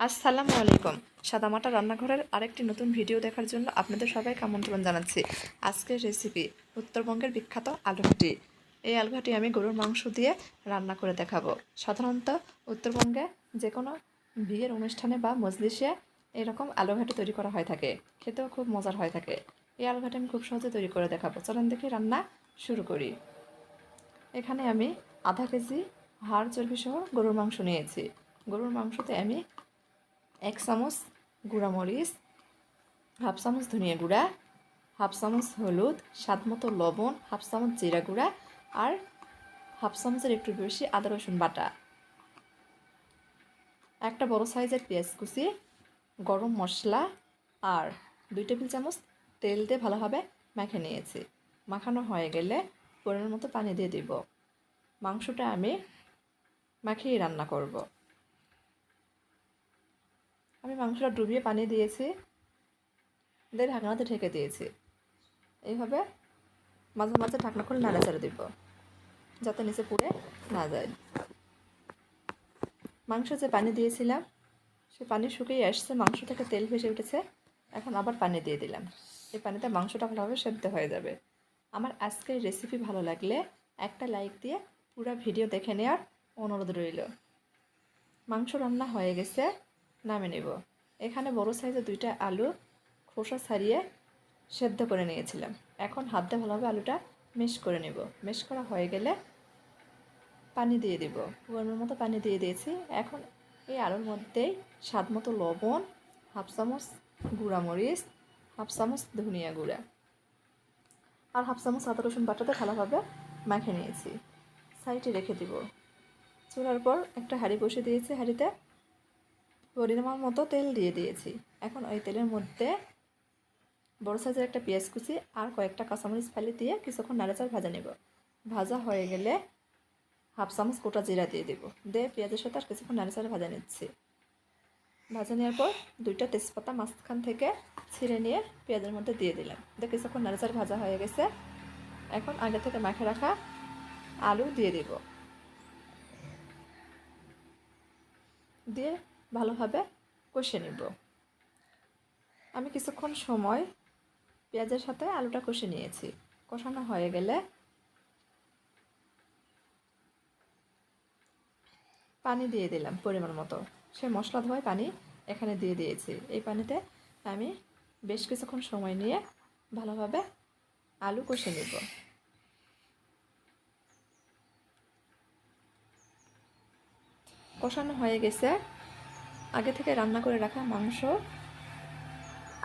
আসসালামু আলাইকুম। সাদামাটা রান্নাঘরের আরেকটি নতুন ভিডিও দেখার জন্য আপনাদের সবাইকে আমন্ত্রণ জানাচ্ছি। আজকের রেসিপি উত্তরবঙ্গের বিখ্যাত আলুঘাটি। এই আলুঘাটি আমি গরুর মাংস দিয়ে রান্না করে দেখাবো। সাধারণত উত্তরবঙ্গে যে কোনো বিয়ের অনুষ্ঠানে বা মজলিসে এরকম আলুঘাটি তৈরি করা হয়ে থাকে। খেতেও খুব মজার হয়ে থাকে। এই আলুঘাটি আমি খুব সহজে তৈরি করে দেখাবো। চলেন দেখি রান্না শুরু করি। এখানে আমি আধা কেজি হাড় চর্বি সহ গরুর মাংস নিয়েছি। গরুর মাংসতে আমি এক চামচ গুঁড়া মরিচ, হাফ চামচ ধনিয়া গুঁড়া, হাফ চামচ হলুদ, স্বাদ মতো লবণ, হাফ চামচ জিরা গুঁড়া আর হাফ চামচের একটু বেশি আদা, রসুন বাটা। একটা বড় সাইজের পেঁয়াজ কুচি, গরম মশলা আর দুই টেবিল চামচ তেল দিয়ে ভালোভাবে মেখে নিয়েছি। মাখানো হয়ে গেলে পরিমাণ মতো পানি দিয়ে দিব। মাংসটা আমি মাখিয়ে রান্না করব। আমি মাংসটা ডুবিয়ে পানি দিয়েছি, দিয়ে ঢাকনাতে ঢেকে দিয়েছি। এইভাবে মাঝে মাঝে ঢাকনা খুলে নাড়াচাড়া দিব, যাতে নিচে পুড়ে না যায়। মাংস যে পানি দিয়েছিলাম, সে পানি শুকিয়ে আসছে, মাংস থেকে তেল ভেসে উঠেছে। এখন আবার পানি দিয়ে দিলাম। এই পানিতে মাংসটা ভালোভাবে সেদ্ধ হয়ে যাবে। আমার আজকের রেসিপি ভালো লাগলে একটা লাইক দিয়ে পুরো ভিডিও দেখে নেওয়ার অনুরোধ রইল। মাংস রান্না হয়ে গেছে। নামে নেব। এখানে বড় সাইজের দুইটা আলু খোসা ছাড়িয়ে সেদ্ধ করে নিয়েছিলাম। এখন হাত দিয়ে ভালোভাবে আলুটা মেশ করে নেব। মেশ করা হয়ে গেলে পানি দিয়ে দেব। গরমের মতো পানি দিয়ে দিয়েছি। এখন এই আলুর মধ্যেই স্বাদ মতো লবণ, হাফ চামচ মরিচ, হাফ চামচ ধনিয়া গুঁড়া আর হাফ চামচ আদা রসুন বাটাতে ভালোভাবে মাখে নিয়েছি। সাইডে রেখে দিব। চুলার পর একটা হাঁড়ি বসে দিয়েছি হাঁড়িতে। পরিমাণ মতো তেল দিয়ে দিয়েছি। এখন ওই তেলের মধ্যে বড় সাইজের একটা পেঁয়াজ কুচি আর কয়েকটা কাঁচামরিচ ফালি দিয়ে কিছুক্ষণ নাড়াচাড় ভাজা নেব। ভাজা হয়ে গেলে হাফ চামচ গোটা জিরা দিয়ে দেবো। দিয়ে পেঁয়াজের সাথে আর কিছুক্ষণ নাড়াচাড়া ভাজা নিচ্ছি। ভাজা নেওয়ার পর দুইটা তেজপাতা মাঝখান থেকে ছিঁড়ে নিয়ে পেঁয়াজের মধ্যে দিয়ে দিলাম। দিয়ে কিছুক্ষণ নাড়াচাড়া ভাজা হয়ে গেছে। এখন আগে থেকে মাখে রাখা আলু দিয়ে দেব। দিয়ে ভালোভাবে কষে নিব। আমি কিছুক্ষণ সময় পেঁয়াজের সাথে আলুটা কষে নিয়েছি। কষানো হয়ে গেলে পানি দিয়ে দিলাম পরিমাণ মতো। সে মশলা ধোয়ায় পানি এখানে দিয়ে দিয়েছি। এই পানিতে আমি বেশ কিছুক্ষণ সময় নিয়ে ভালোভাবে আলু কষে নিব। কষানো হয়ে গেছে। আগে থেকে রান্না করে রাখা মাংস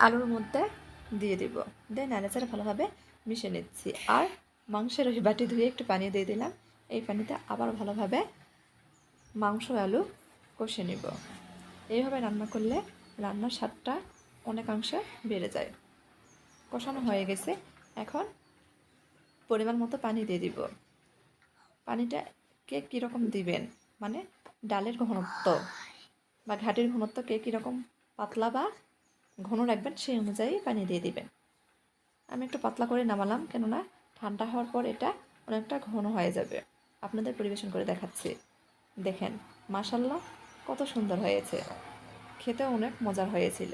আলুর মধ্যে দিয়ে দিব। দিয়ে নাড়াচাড়া ভালোভাবে মিশে নিচ্ছি। আর মাংসের ওই বাটি ধুয়ে একটু পানি দিয়ে দিলাম। এই পানিতে আবার ভালোভাবে মাংস আলু কষে নিব। এইভাবে রান্না করলে রান্নার স্বাদটা অনেকাংশে বেড়ে যায়। কষানো হয়ে গেছে। এখন পরিমাণ মতো পানি দিয়ে দিব। পানিটা কে কীরকম দিবেন? মানে ডালের ঘনত্ব। বা ঘাটির ঘনত্ব কে কীরকম পাতলা বা ঘন রাখবেন সেই অনুযায়ী পানি দিয়ে দিবেন। আমি একটু পাতলা করে নামালাম, কেননা ঠান্ডা হওয়ার পর এটা অনেকটা ঘন হয়ে যাবে। আপনাদের পরিবেশন করে দেখাচ্ছি। দেখেন মাসাল্লাহ কত সুন্দর হয়েছে। খেতে অনেক মজার হয়েছিল।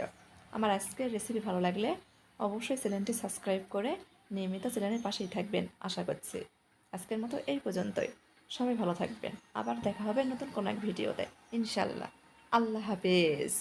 আমার আজকের রেসিপি ভালো লাগলে অবশ্যই চ্যানেলটি সাবস্ক্রাইব করে নিয়মিত চ্যানেলের পাশেই থাকবেন, আশা করছি। আজকের মতো এই পর্যন্তই। সবাই ভালো থাকবেন। আবার দেখা হবে নতুন কোনো এক ভিডিওতে। ইনশাল্লাহ আল্লাহ হাফেজ।